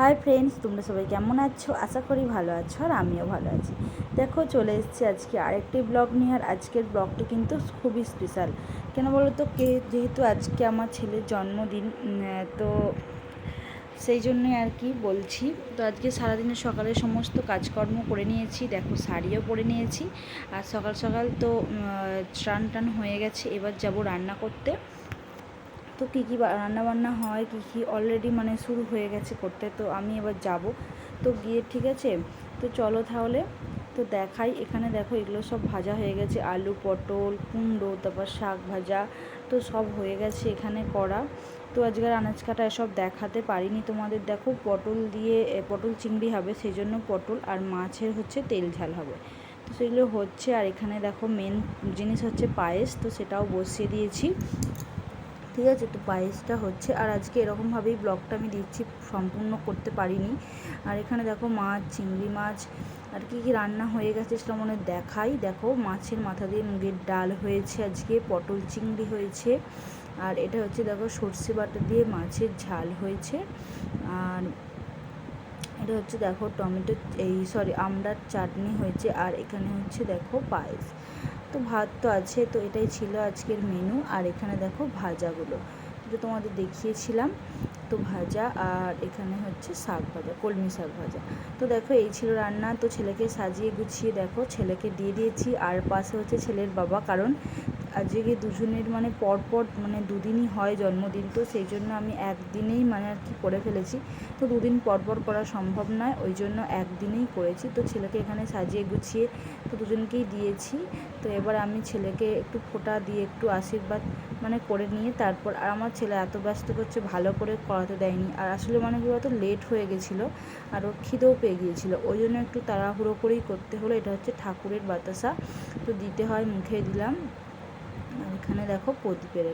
Hi friends তোমরা সবাই কেমন আছো? আশা করি ভালো আছো আর আমিও ভালো আছি। দেখো, চলে এসেছি আজকে আরেকটি ব্লগ নিয়ে আর আজকের ব্লগটি কিন্তু খুবই স্পেশাল কেন বলো তো কে যেহেতু আজকে আমার ছেলের জন্মদিন তো সেই জন্যই আর কি বলছি। তো আজকে সারাদিনে সকালে সমস্ত কাজকর্ম করে নিয়েছি। দেখো, শাড়িও পরে নিয়েছি। আর সকাল সকাল তো স্নান টান হয়ে গেছে। এবার যাব রান্না করতে। তো কী কী রান্না বান্না হয়, কী কী অলরেডি মানে শুরু হয়ে গেছে করতে, তো আমি এবার যাব। তো গিয়ে ঠিক আছে? তো চলো তাহলে। তো দেখাই, এখানে দেখো এগুলো সব ভাজা হয়ে গেছে। আলু, পটল, কুমড়ো, তারপর শাক ভাজা, তো সব হয়ে গেছে এখানে করা। তো আজকের আনাজ কাটা এসব দেখাতে পারিনি তোমাদের। দেখো পটল দিয়ে পটল চিংড়ি হবে সেই জন্য পটল আর মাছের হচ্ছে তেল ঝাল হবে। তো সেগুলো হচ্ছে, আর এখানে দেখো মেন জিনিস হচ্ছে পায়েস, তো সেটাও বসিয়ে দিয়েছি। ঠিক আছে তো পায়েসটা হচ্ছে। আর আজকে এরকমভাবেই ব্লগটা আমি দিচ্ছি, সম্পূর্ণ করতে পারিনি। আর এখানে দেখো মাছ, চিংড়ি মাছ, আর কি কি রান্না হয়ে গেছে সেটা মনে দেখাই। দেখো মাছের মাথা দিয়ে মুগের ডাল হয়েছে আজকে, পটল চিংড়ি হয়েছে। আর এটা হচ্ছে দেখো সর্ষে বাটা দিয়ে মাছের ঝাল হয়েছে। আর এটা হচ্ছে দেখো টমেটো, এই সরি আমড়ার চাটনি হয়েছে। আর এখানে হচ্ছে দেখো পায়েস। তো ভাত তো আছে, তো এটাই ছিল আজকের মেনু আর এখানে দেখো ভাজাগুলো। যেটা তোমাদের দেখিয়েছিলাম তো ভাজা, আর এখানে হচ্ছে শাক ভাজা, কলমি শাক ভাজা। তো দেখো এই ছিল রান্না, তো ছেলেকে সাজিয়ে গুছিয়ে দেখো, ছেলেকে দিয়ে দিয়েছি। আর পাশে হচ্ছে ছেলের বাবা, কারণ আজকে দুজনের মানে পরপর মানে দুদিনই হয় জন্মদিন, তো সেই জন্য আমি একদিনেই মানে আর কি করে ফেলেছি। তো দুদিন পরপর করা সম্ভব নয়, ওই জন্য একদিনেই করেছি। তো ছেলেকে এখানে সাজিয়ে গুছিয়ে তো দুজনকেই দিয়েছি। তো এবার আমি ছেলেকে একটু ফোঁটা দিয়ে একটু আশীর্বাদ মানে করে নিয়ে তারপর আর আমার ছেলে এত ব্যস্ত করছে, ভালো করে করাতে দেয়নি। আর আসলে মানে কি বলতো লেট হয়ে গেছিল আর ওর খিদেও পেয়ে গিয়েছিল। ওই জন্য একটু তাড়াহুড়ো করেই করতে হলো, এটা হচ্ছে ঠাকুরের বাতাসা। তো দিতে হয় মুখে দিলাম। আর এখানে দেখো প্রদীপের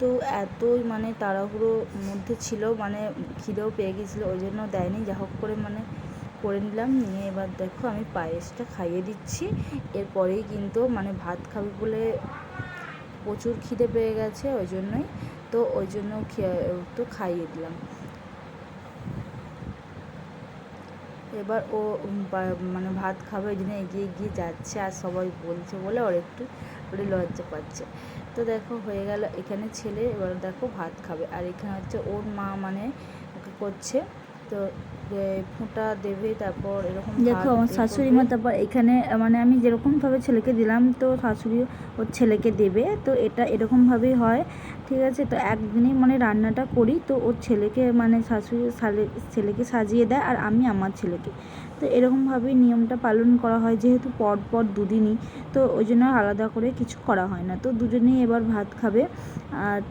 তো এতই মানে তাড়াহুড়োর মধ্যে ছিল মানে খিদেও পেয়ে গেছিল ওই জন্য দেয়নি। যা হোক করে মানে করে নিলাম, নিয়ে এবার দেখো আমি পায়েসটা খাইয়ে দিচ্ছি। এরপরেই কিন্তু মানে ভাত খাবে বলে প্রচুর খিদে পেয়ে গেছে, ওই জন্যই। তো ওই জন্য তো খাইয়ে দিলাম। এবার ও মানে ভাত খাবে ওই জন্য এগিয়ে এগিয়ে যাচ্ছে আর সবাই বলছে বলে ওর একটু ওটি লজ্জা পাচ্ছে। তো দেখো, হয়ে গেল এখানে ছেলে, এবার দেখো ভাত খাবে। আর এখানে হচ্ছে ওর মা মানে ওকে করছে। তো ফোঁটা দেবে তারপর এরকম দেখো আমার শাশুড়ি মা তারপর এখানে মানে আমি যেরকমভাবে ছেলেকে দিলাম তো শাশুড়ি ওর ছেলেকে দেবে তো এটা এরকমভাবেই হয় ঠিক আছে? তো একদিনই মানে রান্নাটা করি তো ওর ছেলেকে মানে শাশুড়ি ছেলেকে সাজিয়ে দেয় আর আমি আমার ছেলেকে। তো এরকমভাবেই নিয়মটা পালন করা হয়, যেহেতু পর পর দুদিনই, তো ওই জন্য আলাদা করে কিছু করা হয় না। তো দুজনেই এবার ভাত খাবে।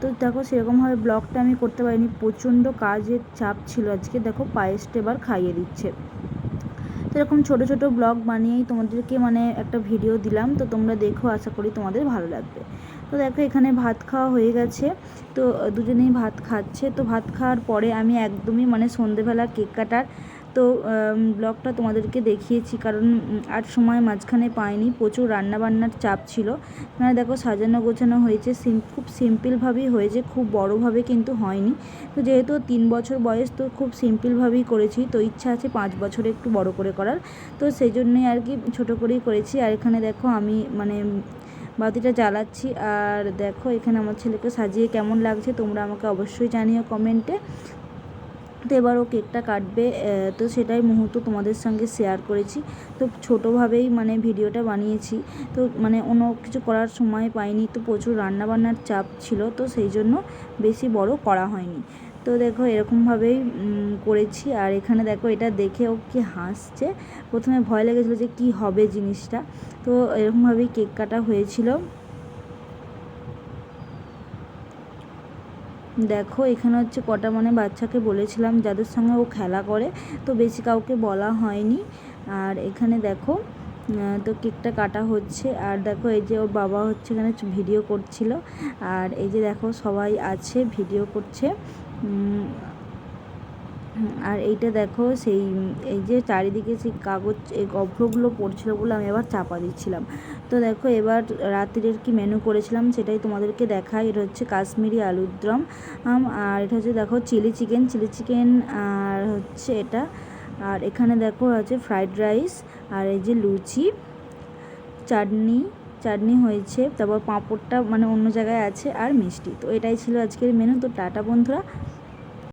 তো দেখো সেরকমভাবে ব্লগটা আমি করতে পারিনি, প্রচণ্ড কাজের চাপ ছিল আজকে। দেখো পায়েসটা এবার খাইয়ে দিচ্ছে। তো এরকম ছোটো ছোটো ব্লগ বানিয়েই তোমাদেরকে মানে একটা ভিডিও দিলাম। তো তোমরা দেখো, আশা করি তোমাদের ভালো লাগবে। তো দেখো এখানে ভাত খাওয়া হয়ে গেছে। তো দুজনেই ভাত খাচ্ছে। তো ভাত খাওয়ার পরে আমি একদমই মানে সন্ধেবেলা কেক কাটার তো ব্লগটা তোমাদেরকে দেখিয়েছি। কারণ আর সময় মাঝখানে পাইনি, প্রচুর রান্নাবান্নার চাপ ছিল। এখানে দেখো, সাজানো গোছানো হয়েছে, সিম, খুব সিম্পলভাবেই হয়েছে, খুব বড়োভাবে কিন্তু হয়নি। তো যেহেতু তিন বছর বয়স, তো খুব সিম্পলভাবেই করেছি। তো ইচ্ছা আছে পাঁচ বছরে একটু বড় করে করার। তো সেই জন্যই আর কি ছোটো করেই করেছি। আর এখানে দেখো, আমি মানে বাতিটা জ্বালাচ্ছি। আর দেখো, এখানে আমার ছেলেকে সাজিয়ে কেমন লাগছে, তোমরা আমাকে অবশ্যই জানিও কমেন্টে। তো এবার ও কেকটা কাটবে তো সেটাই মুহূর্ত তোমাদের সঙ্গে শেয়ার করেছি। তো ছোটোভাবেই মানে ভিডিওটা বানিয়েছি, তো মানে অন্য কিছু করার সময় পাইনি, তো প্রচুর রান্নাবান্নার চাপ ছিল, তো সেই জন্য বেশি বড় করা হয়নি। তো দেখো এরকমভাবেই করেছি, আর এখানে দেখো এটা দেখে ও কি হাসছে। প্রথমে ভয় লেগেছিলো যে কি হবে জিনিসটা, তো এরকমভাবেই কেক কাটা হয়েছিল। দেখো, এখানে হচ্ছে কটা মানে বাচ্চাকে বলেছিলাম যাদের সঙ্গে ও খেলা করে, তো বেশি কাউকে বলা হয়নি। আর এখানে দেখো তো কেকটা কাটা হচ্ছে। আর দেখো, এই যে ওর বাবা হচ্ছে এখানে ভিডিও করছিল। আর এই যে দেখো, সবাই আছে, ভিডিও করছে। আর এইটা দেখো, সেই, এই যে চারিদিকে সেই কাগজ, এই গভ্রগুলো পড়ছিলো বলে আমি এবার চাপা দিচ্ছিলাম। তো দেখো, এবার রাত্রির কি মেনু করেছিলাম সেটাই তোমাদেরকে দেখাই। এটা হচ্ছে কাশ্মীরি আলুর দম। আর এটা হচ্ছে দেখো চিলি চিকেন চিলি চিকেন আর হচ্ছে এটা, আর এখানে দেখো আছে ফ্রাইড রাইস আর এই যে লুচি, চাটনি চাটনি হয়েছে, তারপর পাঁপড়টা মানে অন্য জায়গায় আছে, আর মিষ্টি। তো এটাই ছিল আজকের মেনু তো টাটা বন্ধুরা